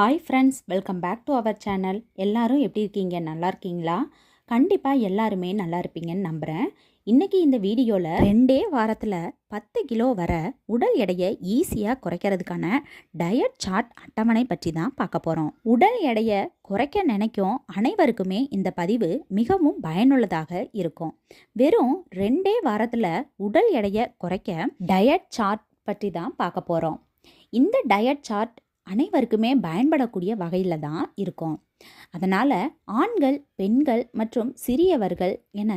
Hi friends welcome back to our channel எல்லாரும் எப்படி இருக்கீங்க? நல்லா இருக்கீங்களா? கண்டிப்பாக எல்லாருமே நல்லா இருப்பீங்கன்னு நம்புகிறேன் இன்றைக்கி இந்த வீடியோவில் ரெண்டே வாரத்தில் பத்து கிலோ வர உடல் எடையை ஈஸியாக குறைக்கிறதுக்கான டயட் சார்ட் அட்டவணை பற்றி தான் பார்க்க போகிறோம் உடல் எடையை குறைக்க நினைக்கும் அனைவருக்குமே இந்த பதிவு மிகவும் பயனுள்ளதாக இருக்கும். வெறும் ரெண்டே வாரத்தில் உடல் எடையை குறைக்க டயட் சார்ட் பற்றி தான் பார்க்க போகிறோம் இந்த டயட் சார்ட் அனைவருக்குமே பயன்படக்கூடிய வகையில் தான் இருக்கும். அதனால் ஆண்கள் பெண்கள் மற்றும் சிறியவர்கள் என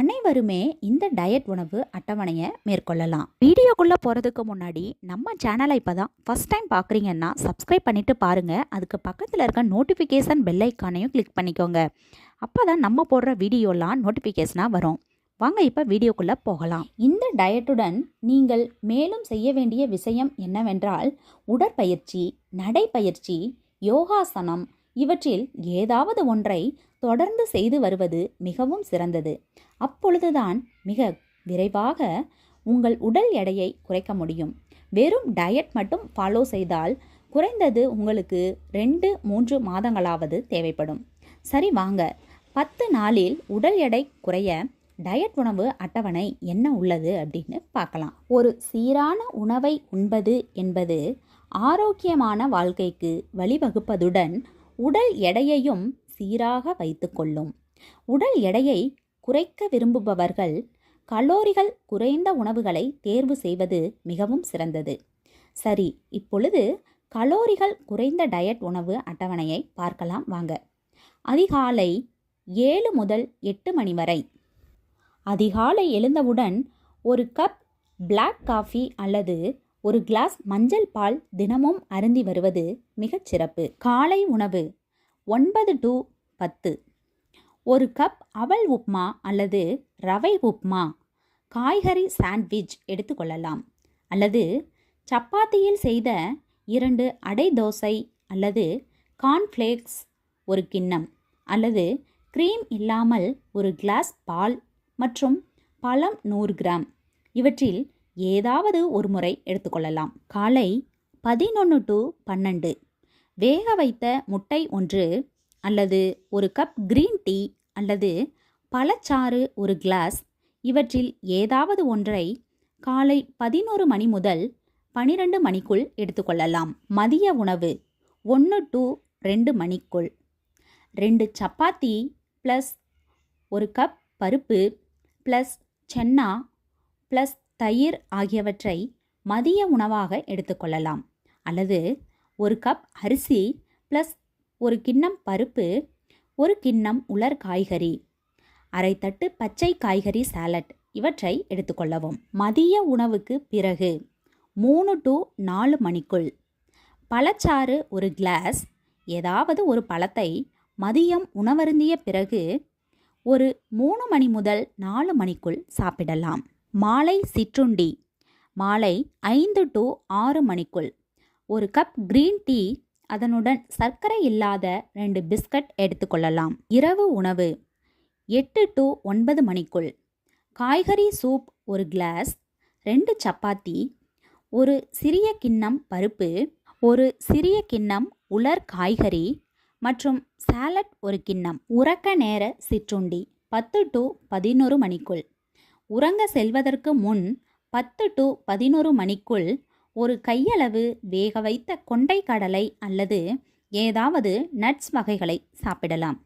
அனைவருமே இந்த டயட் உணவு அட்டவணையை மேற்கொள்ளலாம். வீடியோக்குள்ளே போகிறதுக்கு முன்னாடி நம்ம சேனலை இப்போ தான் ஃபஸ்ட் டைம் பார்க்குறீங்கன்னா சப்ஸ்கிரைப் பண்ணிவிட்டு பாருங்கள் அதுக்கு பக்கத்தில் இருக்க நோட்டிஃபிகேஷன் பெல் ஐக்கானையும் கிளிக் பண்ணிக்கோங்க. அப்போ தான் நம்ம போடுற வீடியோலாம் நோட்டிஃபிகேஷனாக வரும். வாங்க இப்போ வீடியோக்குள்ளே போகலாம். இந்த டயட்டுடன் நீங்கள் மேலும் செய்ய வேண்டிய விஷயம் என்னவென்றால் உடற்பயிற்சி நடைப்பயிற்சி யோகாசனம் இவற்றில் ஏதாவது ஒன்றை தொடர்ந்து செய்து வருவது மிகவும் சிறந்தது. அப்பொழுதுதான் மிக விரைவாக உங்கள் உடல் எடையை குறைக்க முடியும். வெறும் டயட் மட்டும் ஃபாலோ செய்தால் குறைந்தது உங்களுக்கு ரெண்டு மூன்று மாதங்களாவது தேவைப்படும். சரி வாங்க. பத்து நாளில் உடல் எடை குறைய டயட் உணவு அட்டவணை என்ன உள்ளது அப்படின்னு பார்க்கலாம். ஒரு சீரான உணவை உண்பது என்பது ஆரோக்கியமான வாழ்க்கைக்கு வழிவகுப்பதுடன் உடல் எடையையும் சீராக வைத்துக்கொள்ளும் உடல் எடையை குறைக்க விரும்புபவர்கள் கலோரிகள் குறைந்த உணவுகளை தேர்வு செய்வது மிகவும் சிறந்தது. சரி இப்பொழுது கலோரிகள் குறைந்த டயட் உணவு அட்டவணையை பார்க்கலாம் வாங்க. அதிகாலை ஏழு முதல் எட்டு மணி வரை அதிகாலை எழுந்தவுடன் ஒரு கப் பிளாக் காஃபி அல்லது ஒரு கிளாஸ் மஞ்சள் பால் தினமும் அருந்தி வருவது மிகச் சிறப்பு. காலை உணவு ஒன்பது டு பத்து. ஒரு கப் அவல் உப்மா அல்லது ரவை உப்மா காய்கறி சாண்ட்விச் எடுத்துக்கொள்ளலாம் அல்லது சப்பாத்தியில் செய்த இரண்டு அடை தோசை அல்லது கார்ன்ஃப்ளேக்ஸ் ஒரு கிண்ணம் அல்லது க்ரீம் இல்லாமல் ஒரு கிளாஸ் பால் மற்றும் பழம் நூறு கிராம். இவற்றில் ஏதாவது ஒரு முறை எடுத்துக்கொள்ளலாம். காலை பதினொன்று டு பன்னெண்டு. வேக வைத்த முட்டை ஒன்று அல்லது ஒரு கப் கிரீன் டீ அல்லது பழச்சாறு ஒரு கிளாஸ் இவற்றில் ஏதாவது ஒன்றை காலை பதினோரு மணி முதல் பனிரெண்டு மணிக்குள் எடுத்துக்கொள்ளலாம். மதிய உணவு ஒன்று டு ரெண்டு மணிக்குள். ரெண்டு சப்பாத்தி ப்ளஸ் ஒரு கப் பருப்பு ப்ளஸ் சென்னா ப்ளஸ் தயிர் ஆகியவற்றை மதிய உணவாக எடுத்துக்கொள்ளலாம் அல்லது ஒரு கப் அரிசி ப்ளஸ் ஒரு கிண்ணம் பருப்பு ஒரு கிண்ணம் உலர் காய்கறி அரை தட்டு பச்சை காய்கறி சாலட் இவற்றை எடுத்துக்கொள்ளவும் மதிய உணவுக்கு பிறகு மூணு டு நாலு மணிக்குள் பழச்சாறு ஒரு கிளாஸ் ஏதாவது ஒரு பழத்தை மதியம் உணவருந்திய பிறகு ஒரு மூணு மணி முதல் நாலு மணிக்குள் சாப்பிடலாம். மாலை சிற்றுண்டி. மாலை ஐந்து டு ஆறு மணிக்குள். ஒரு கப் கிரீன் டீ அதனுடன் சர்க்கரை இல்லாத ரெண்டு பிஸ்கட் எடுத்துக்கொள்ளலாம் இரவு உணவு. எட்டு டு ஒன்பது மணிக்குள். காய்கறி சூப் ஒரு கிளாஸ் ரெண்டு சப்பாத்தி ஒரு சிறிய கிண்ணம் பருப்பு ஒரு சிறிய கிண்ணம் உலர் காய்கறி மற்றும் சாலட் ஒரு கிண்ணம். உறக்க நேர சிற்றுண்டி பத்து டு பதினொரு மணிக்குள். உறங்க செல்வதற்கு முன் பத்து டு பதினொரு மணிக்குள் ஒரு கையளவு வேக வைத்த கொண்டை கடலை அல்லது ஏதாவது நட்ஸ் வகைகளை சாப்பிடலாம்.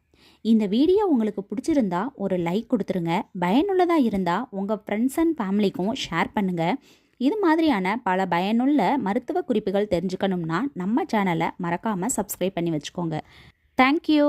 இந்த வீடியோ உங்களுக்கு பிடிச்சிருந்தா ஒரு லைக் கொடுத்துருங்க. பயனுள்ளதாக இருந்தால் உங்கள் ஃப்ரெண்ட்ஸ் அண்ட் ஃபேமிலிக்கும் ஷேர் பண்ணுங்கள் இது மாதிரியான பல பயனுள்ள மருத்துவ குறிப்புகள் தெரிஞ்சுக்கணும்னா நம்ம சேனலை மறக்காமல் சப்ஸ்கிரைப் பண்ணி வச்சுக்கோங்க. தேங்க்யூ